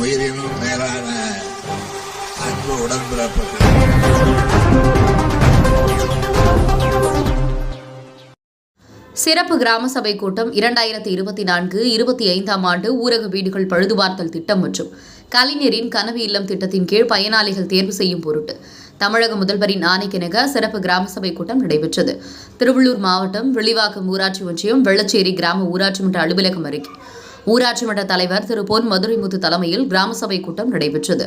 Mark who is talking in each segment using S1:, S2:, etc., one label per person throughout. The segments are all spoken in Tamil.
S1: உயிரினும் மேலான அன்பு உடன்பிறப்புகள்.
S2: சிறப்பு கிராம சபை கூட்டம் இரண்டாயிரத்தி இருபத்தி நான்கு இருபத்தி ஐந்தாம் ஆண்டு ஊரக வீடுகள் பழுதுபார்த்தல் திட்டம் மற்றும் கலைஞரின் கனவு இல்லம் திட்டத்தின் கீழ் பயனாளிகள் தேர்வு செய்யும் பொருட்டு தமிழக முதல்வரின் ஆணைக்கிணக சிறப்பு கிராம சபை கூட்டம் நடைபெற்றது. திருவள்ளூர் மாவட்டம் வெளிவாக்கம் ஊராட்சி ஒன்றியம் வெள்ளச்சேரி கிராம ஊராட்சி மன்ற அலுவலகம் அருகே. ஊராட்சி மன்ற தலைவர் திரு பொன் மதுரைமுத்து தலைமையில் கிராம சபை கூட்டம் நடைபெற்றது.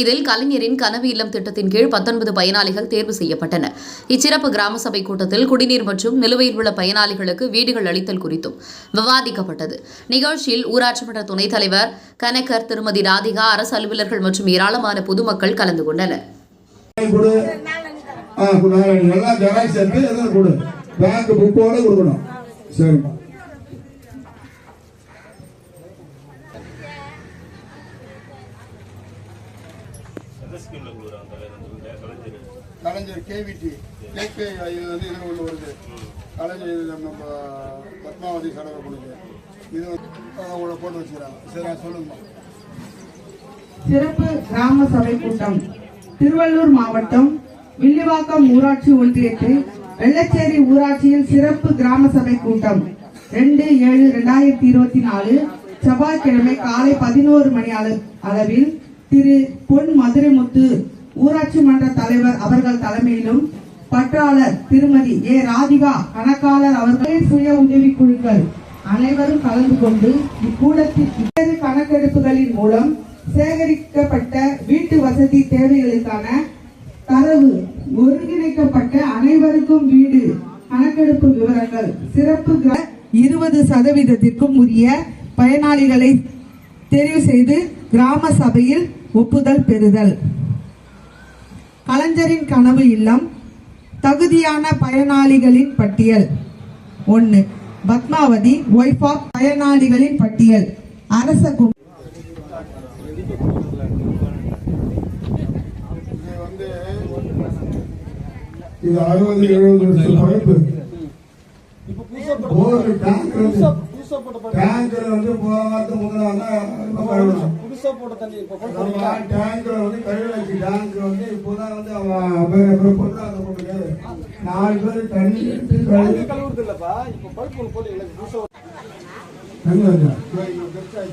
S2: இதில் கலைஞரின் கனவு இல்லம் திட்டத்தின் கீழ் பத்தொன்பது பயனாளிகள் தேர்வு செய்யப்பட்டனர் இச்சிறப்பு கிராம சபை கூட்டத்தில் குடிநீர் மற்றும் நிலுவையில் உள்ள பயனாளிகளுக்கு வீடுகள் அளித்தல் குறித்தும் விவாதிக்கப்பட்டது. நிகழ்ச்சியில் ஊராட்சி மன்ற துணைத் தலைவர் கனகர் திருமதி ராதிகா அரசு அலுவலர்கள் மற்றும் ஏராளமான பொதுமக்கள் கலந்து கொண்டனர்.
S3: ஜெராக்ஸ் எடுத்து கொடு பேங்க் புக்கோட கொடுக்கணும். சரிம்மா.
S4: கலைஞர் கேவிடி கேகே இது வந்து இதில் உள்ள வருது. கலைஞர் நம்ம பத்மாவதி சடவை கொடுக்கு இது வந்து அவங்கள போட்டு வச்சுக்கிறாங்க சரி சொல்லுங்க.
S5: சிறப்பு கிராம சபை கூட்டம் திருவள்ளூர் மாவட்டம் வில்லிவாக்கம் ஊராட்சி ஒன்றியத்தில் வெள்ளச்சேரி ஊராட்சியில் சிறப்பு கிராம சபை கூட்டம் ரெண்டு ஏழு ரெண்டாயிரத்தி இருபத்தி நாலு செவ்வாய்க்கிழமை காலை பதினோரு மணி அள- அளவில் திரு பொன் மதுரைமுத்து ஊராட்சி மன்ற தலைவர் அவர்கள் தலைமையிலும் பற்றாளர் திருமதி ஏ ராதிகா கணக்காளர் அவர்களே சுய உதவி குழுக்கள் அனைவரும் கலந்து கொண்டு இக்கூடத்தில் இரு கணக்கெடுப்புகளின் மூலம் சேகரிக்கப்பட்ட வீட்டு வசதி தேவைகளுக்கான தரவு ஒருங்கிணைக்கப்பட்ட அனைவருக்கும் வீடு கணக்கெடுப்பு விவரங்கள் சிறப்பு இருபது சதவீதத்திற்கும் உரிய பயனாளிகளை தெரிவு செய்து கிராம சபையில் ஒப்புதல் பெறுதல். கலைஞரின் கனவு இல்லம் தகுதியான பயனாளிகளின் பட்டியல். ஒன்று பத்மாவதி ஒய்ஃப் ஆஃப் பயனாளிகளின் பட்டியல். அரச கு-
S4: இது
S3: அறுபது எழுபது வருஷம் பழப்பு டேங்க் வந்து டேங்க்ல வந்து வாரத்துக்கு முந்தின வந்தா கழுவணும்
S4: போட்ட தண்ணி இப்போ
S3: நம்ம டேங்க்ல வந்து கழுவாச்சு டேங்க் வந்து இப்போதான் வந்து அவன் அந்த பொண்ணுக்கு நாலு பேர் தண்ணி எடுத்து கழுவி
S4: கழுவுறது இல்லைப்பா இப்போ பழுப்பு ஒன்று போட்டு இல்லை புதுசாக
S3: தண்ணி வந்து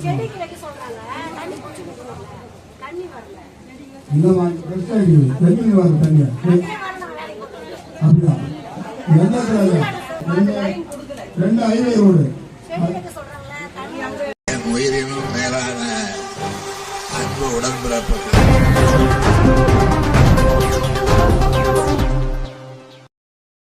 S6: செடிக்கு வைக்க சொல்றாங்க. தண்ணி கொடுக்கணும்ல. தண்ணி வரல.
S3: இந்த மாதிரி பெருசா இருக்குது. தண்ணி வரும் அப்படியா? எந்த ரெண்டு ஹைவே ரோடு
S1: లేకపోతే